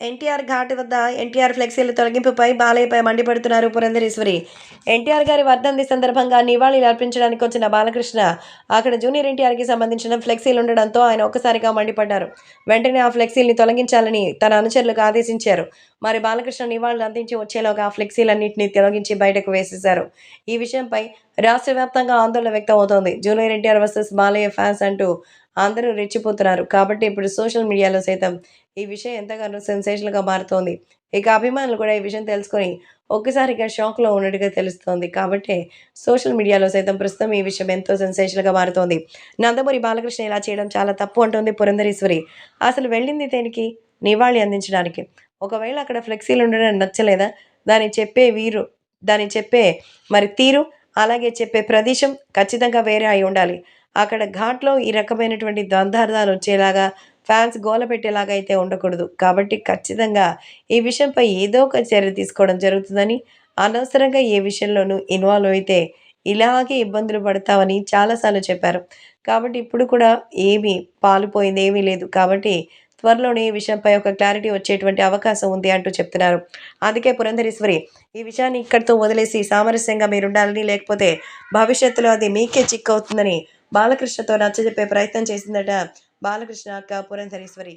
ఎన్టీఆర్ ఘాట్ వద్ద ఎన్టీఆర్ ఫ్లెక్సీల తొలగింపుపై బాలయ్యపై మండిపడుతున్నారు పురంధరేశ్వరి. ఎన్టీఆర్ గారి వర్ధంతి సందర్భంగా నివాళులు అర్పించడానికి వచ్చిన బాలకృష్ణ అక్కడ జూనియర్ ఎన్టీఆర్కి సంబంధించిన ఫ్లెక్సీలు ఉండడంతో ఆయన ఒక్కసారిగా మండిపడ్డారు. వెంటనే ఆ ఫ్లెక్సీల్ని తొలగించాలని తన అనుచరులకు ఆదేశించారు. మరి బాలకృష్ణ నివాళులు అందించి వచ్చేలోగా ఫ్లెక్సీలన్నింటినీ తొలగించి బయటకు వేసేశారు. ఈ విషయంపై రాష్ట్ర వ్యాప్తంగా ఆందోళన వ్యక్తం అవుతోంది junior NTR versus Balayya fans అంటూ అందరూ రెచ్చిపోతున్నారు. కాబట్టి ఇప్పుడు సోషల్ మీడియాలో సైతం ఈ విషయం ఎంతగానో సెన్సేషన్గా మారుతోంది. ఇక అభిమానులు కూడా ఈ విషయం తెలుసుకొని ఒక్కసారిగా షాక్లో ఉన్నట్టుగా తెలుస్తోంది. కాబట్టి సోషల్ మీడియాలో సైతం ప్రస్తుతం ఈ విషయం ఎంతో సెన్సేషన్గా మారుతోంది. నందమూరి బాలకృష్ణ ఇలా చేయడం చాలా తప్పు అంటుంది పురంధరేశ్వరి. అసలు వెళ్ళింది దేనికి? నివాళి అందించడానికి. ఒకవేళ అక్కడ ఫ్లెక్సీలు ఉండడం నచ్చలేదా? దాన్ని చెప్పే వీరు దాన్ని చెప్పే మరి తీరు అలాగే చెప్పే ప్రదేశం ఖచ్చితంగా వేరే అయి ఉండాలి. అక్కడ ఘాట్లో ఈ రకమైనటువంటి ద్వంద్వార్థాలు వచ్చేలాగా ఫ్యాన్స్ గోల పెట్టేలాగా అయితే ఉండకూడదు. కాబట్టి ఖచ్చితంగా ఈ విషయంపై ఏదో ఒక చర్య తీసుకోవడం జరుగుతుందని అనవసరంగా ఏ విషయంలోనూ ఇన్వాల్వ్ అయితే ఇలాగే ఇబ్బందులు పడతామని చాలాసార్లు చెప్పారు. కాబట్టి ఇప్పుడు కూడా ఏమీ పాలుపోయింది ఏమీ లేదు. కాబట్టి త్వరలోనే ఈ విషయంపై ఒక క్లారిటీ వచ్చేటువంటి అవకాశం ఉంది అంటూ చెప్తున్నారు. అందుకే పురంధరేశ్వరి ఈ విషయాన్ని ఇక్కడితో వదిలేసి సామరస్యంగా మీరు ఉండాలని లేకపోతే భవిష్యత్తులో అది మీకే చిక్కు అవుతుందని బాలకృష్ణతో నచ్చజెప్పే ప్రయత్నం చేసిందట బాలకృష్ణ అక్క పురంధరేశ్వరి.